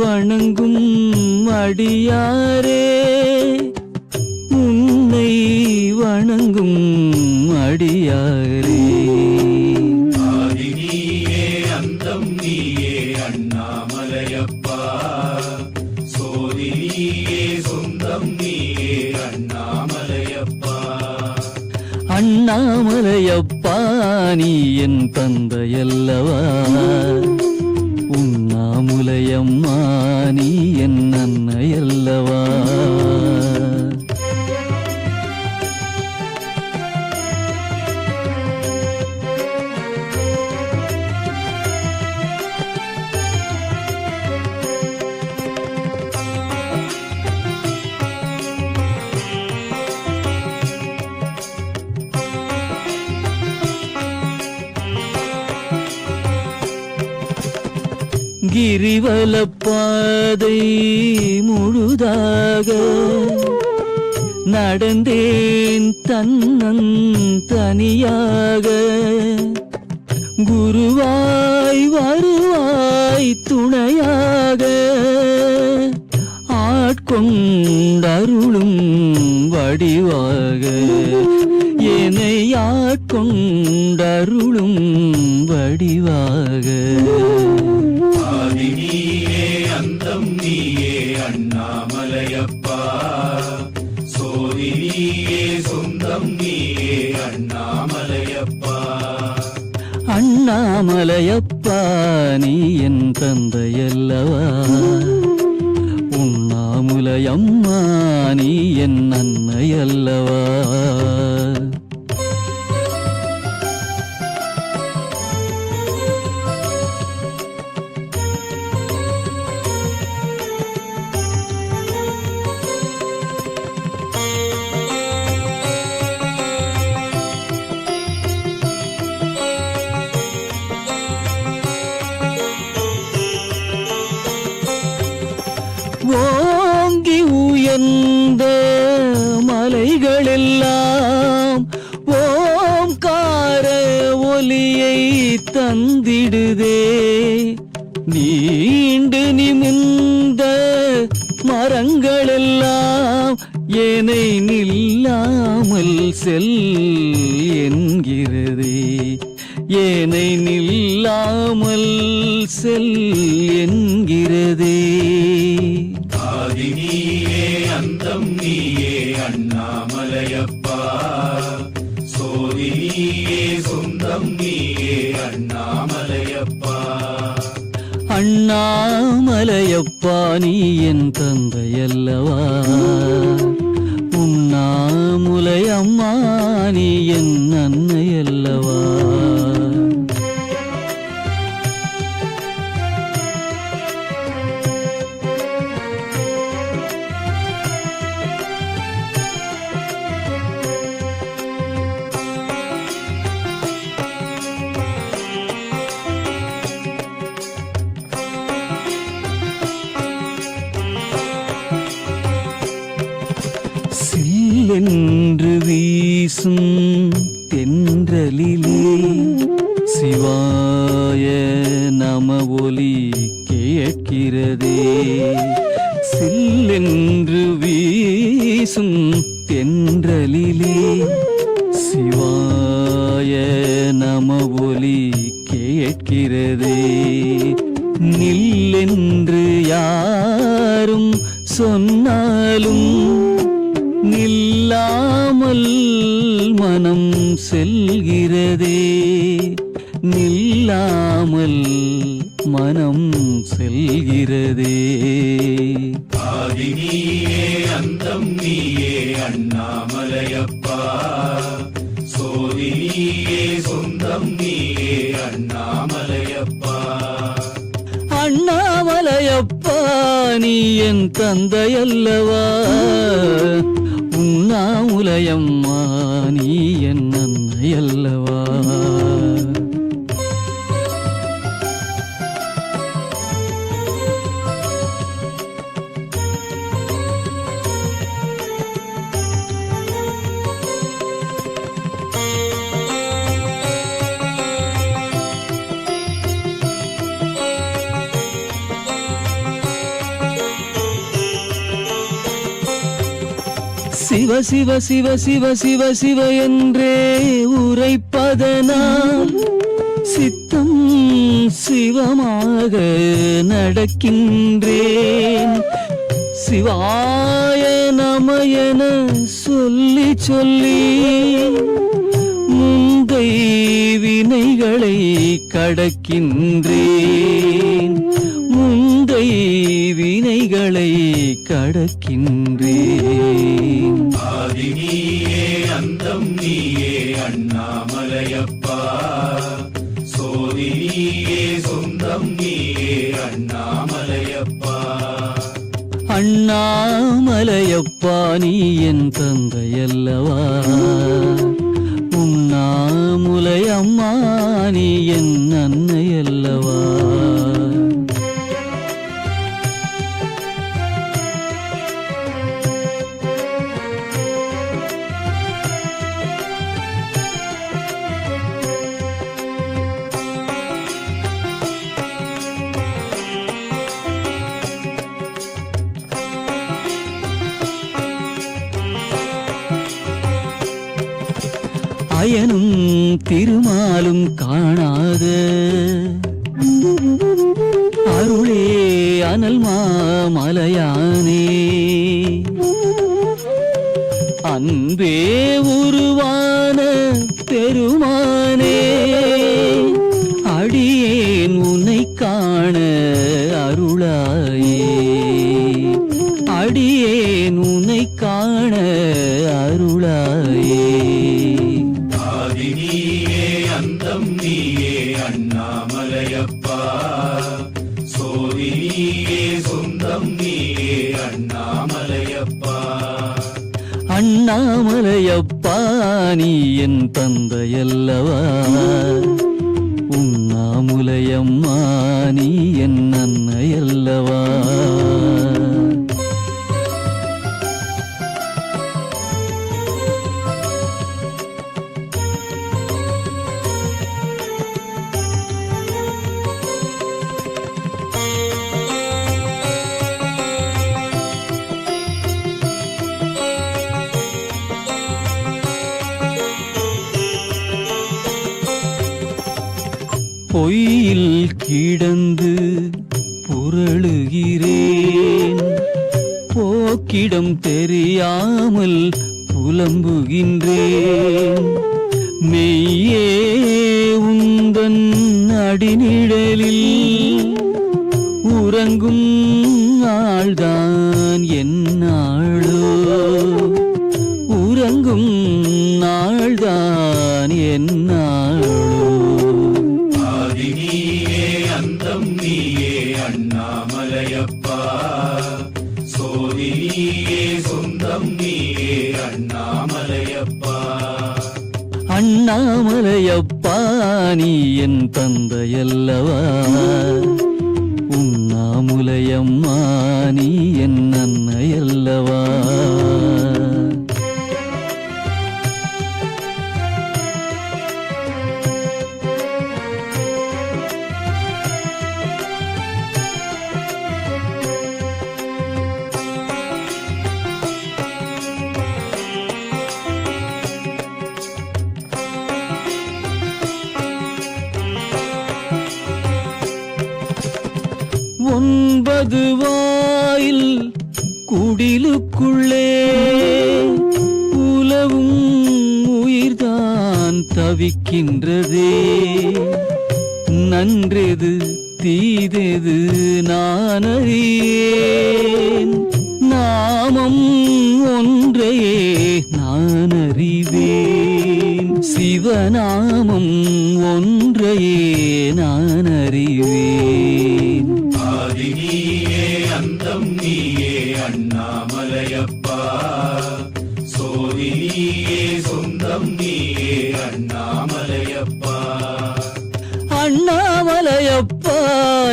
வணங்கும் அடியாரே உன்னை வணங்கும் அடியாரே. அண்ணாமலையப்பா. நீ என் தந்தையல்லவா உண்ணாமுலையம்மா நீ என் நடந்தேன் தன்னன் தனியாக குருவாய் வருவாய் துணையாக. ஆட்கொண்டருளும் வடிவாக. என்னை ஆட்கொண்டருளும் வடிவாக. அண்ணாமலையப்பா. அண்ணாமலையப்பா நீ என் தந்தையல்லவா? உண்ணாமுலையம்மா நீ என் அன்னையல்லவா? எந்த மலைகளெல்லாம் ஓம்கார ஒலியை தந்திடுதே? நீண்டு நிமிந்த மரங்களெல்லாம் ஏனை நில்லாமல் செல் என்கிறதே. ஏனை நில்லாமல் செல் என்கிறதே. நீயே அண்ணாமலையப்பா. சோதி நீயே சொந்தம் நீயே அண்ணாமலையப்பா. அண்ணாமலையப்பா நீ என் தந்தையல்லவா. உண்ணாமுலை அம்மா நீ என் தென்றலிலே சிவாய நம ஒலி கேட்கிறதே. நில்லென்று யாரும் சொன்னாலும் நில்லாமல் மனம் செல்கிறதே. நில்லாமல் மனம் செல்கிறதே. ஆதி நீயே அந்தம் நீயே அண்ணாமலையப்பா. சோதி நீயே சொந்தம் நீயே அண்ணாமலையப்பா. அண்ணாமலையப்பா நீ என் தந்தையல்லவா. உண்ணாமுலையம்மா நீ என் அன்னையல்லவா சிவ சிவ சிவ சிவ சிவ சிவ என்றே உரைப்பதனால் சித்தம் சிவமாக நடக்கின்றேன். சிவாய நம என சொல்லி சொல்லி முந்தை வினைகளை கடக்கின்றேன். முந்தை வினைகளை கடக்கின்றேன். அண்ணாமலையப்பா. சோதி நீயே சொந்தம் நீயே அண்ணாமலையப்பா. அண்ணாமலையப்பா நீ என் தந்தையல்லவா அன்பே உருவான பெருமானே. நீ என் தந்தையல்லவா? உண்ணாமுலையம்மா நீ என் அன்னையல்லவா? பொய்யில் கிடந்து புரளுகிறேன். போக்கிடம் தெரியாமல் புலம்புகின்றேன். மெய்யே உந்தன் அடிநிழலில் உறங்கும் நாள்தான் என்னாளோ உறங்கும் அண்ணாமலையப்பா சோதி நீயே சொந்தம் நீயே அண்ணாமலையப்பா. அண்ணாமலையப்பா நீ என் தந்தையல்லவா? உண்ணாமுலையம்மா. ஒன்பது வாயில் குடிலுக்குள்ளே உலவும் உயிர்தான் தவிக்கின்றதே. நன்றெது தீதெது நான் அறியேன் நாமம் ஒன்றையே நான் அறிவேன் சிவநாமம் ஒன்றையே நான் அறிவேன்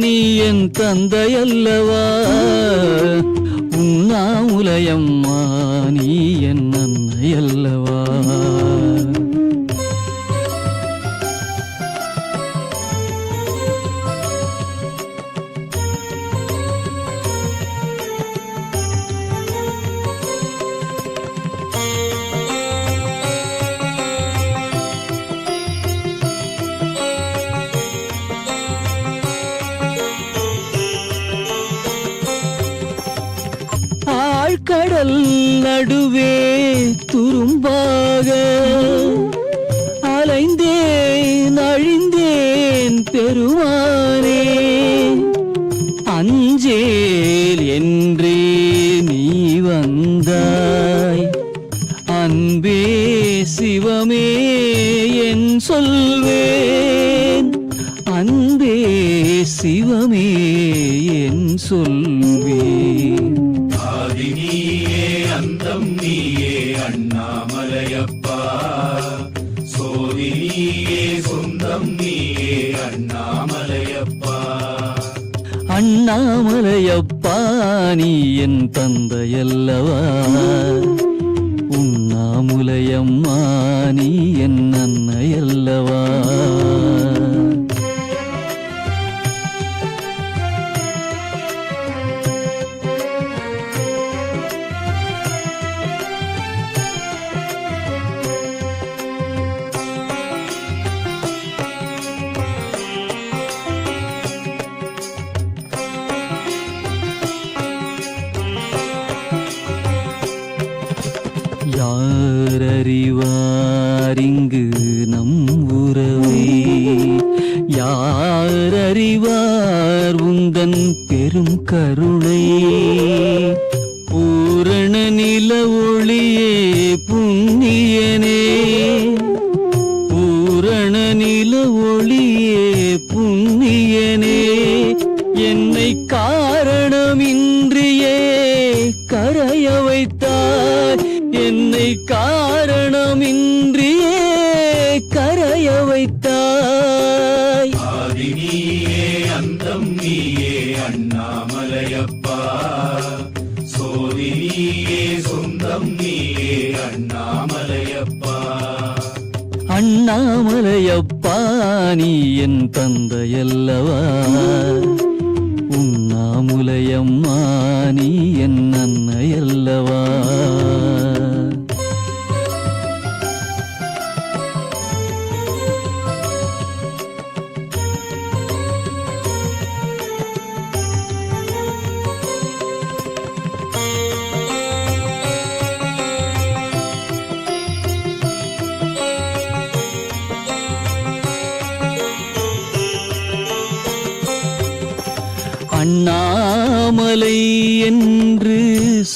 நீ என் தந்தையல்லவா? உண்ணாமுலையம்மா நீ என் பெருமானே அஞ்சேல் என்றே நீ வந்தாய். அன்பே சிவமே என் சொல்வேன். அன்பே சிவமே என் சொல்வேன். அண்ணாமலையப்பா நீ என் தந்தையல்லவா? உண்ணாமுலையம்மா நீ என் அன்னையல்லவா? காரணமின்றியே கரைய வைத்தாய். நீயே அந்தம் நீயே அண்ணாமலையப்பா. சோதி நீயே சொந்தம் நீயே அண்ணாமலையப்பா. அண்ணாமலையப்பா நீ என் தந்தையல்லவா. உண்ணாமுலையம்மா நீ என்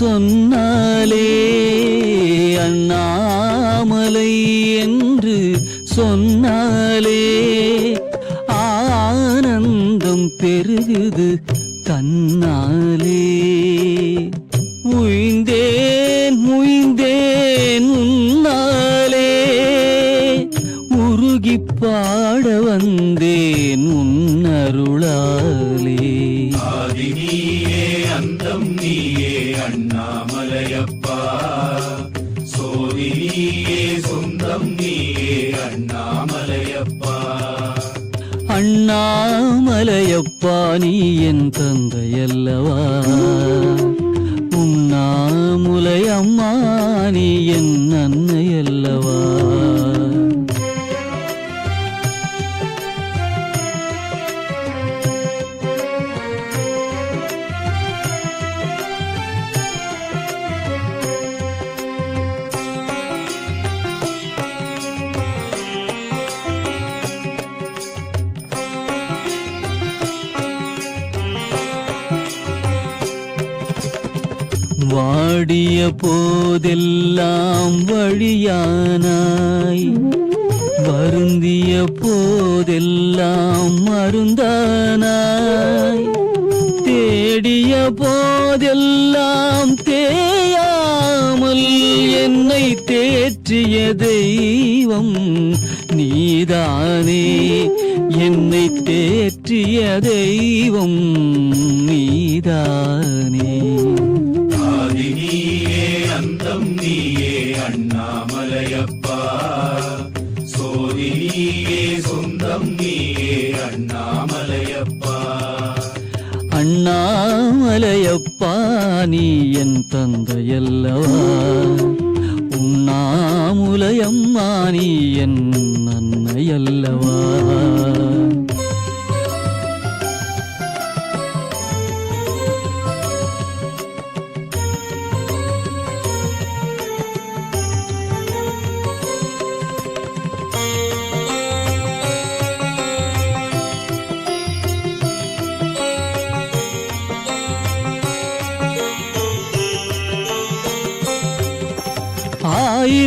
சொன்னாலே அண்ணாமலை என்று சொன்னாலே ஆனந்தம் பெருகுது தன்னாலே. அண்ணாமலையப்பா நீ என் தந்தையல்லவா உண்ணாமுலை வாடிய போதெல்லாம் வழியானாய். வருந்திய போதெல்லாம் மருந்தானாய். தேடிய போதெல்லாம் தேயாமல் என்னை தேற்றிய தெய்வம் நீதானே. என்னை தேற்றிய தெய்வம் நீதானே. சொந்தம் நீயே அண்ணாமலையப்பா. சோதி நீயே சொந்தம் நீயே அண்ணாமலையப்பா. அண்ணாமலையப்பா நீ என் தந்தையல்லவா. உண்ணாமுலையம்மா நீ என் அன்னையல்லவா.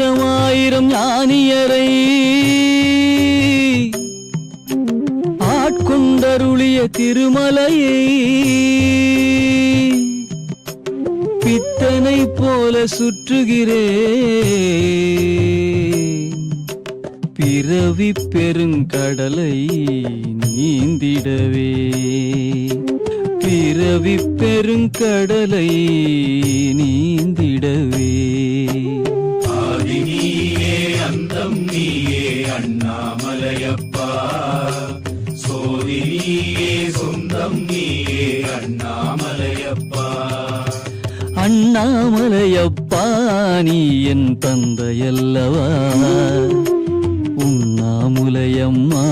ஆயிரம் ஆயிரம் ஞானியரை ஆட்கொண்டருளிய திருமலையை பித்தனை போல சுற்றுகிறே. பிறவி பெருங்கடலை நீந்திடவே. பிறவி பெருங்கடலை நீந்திடவே. அண்ணாமலையப்பா. அண்ணாமலையப்பா நீ என் தந்தையல்லவா உண்ணாமுலையம்மா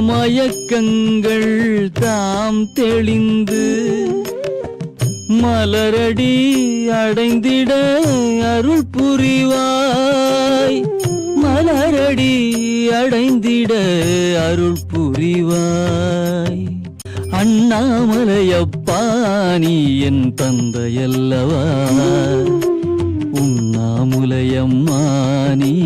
மயக்கங்கள் தாம் தெளிந்து மலரடி அடைந்திட அருள் புரிவாய். மலரடி அடைந்திட அருள் புரிவாய். அண்ணாமலையப்பா நீ என் தந்தையல்லவா. உண்ணாமுலையம்மா நீ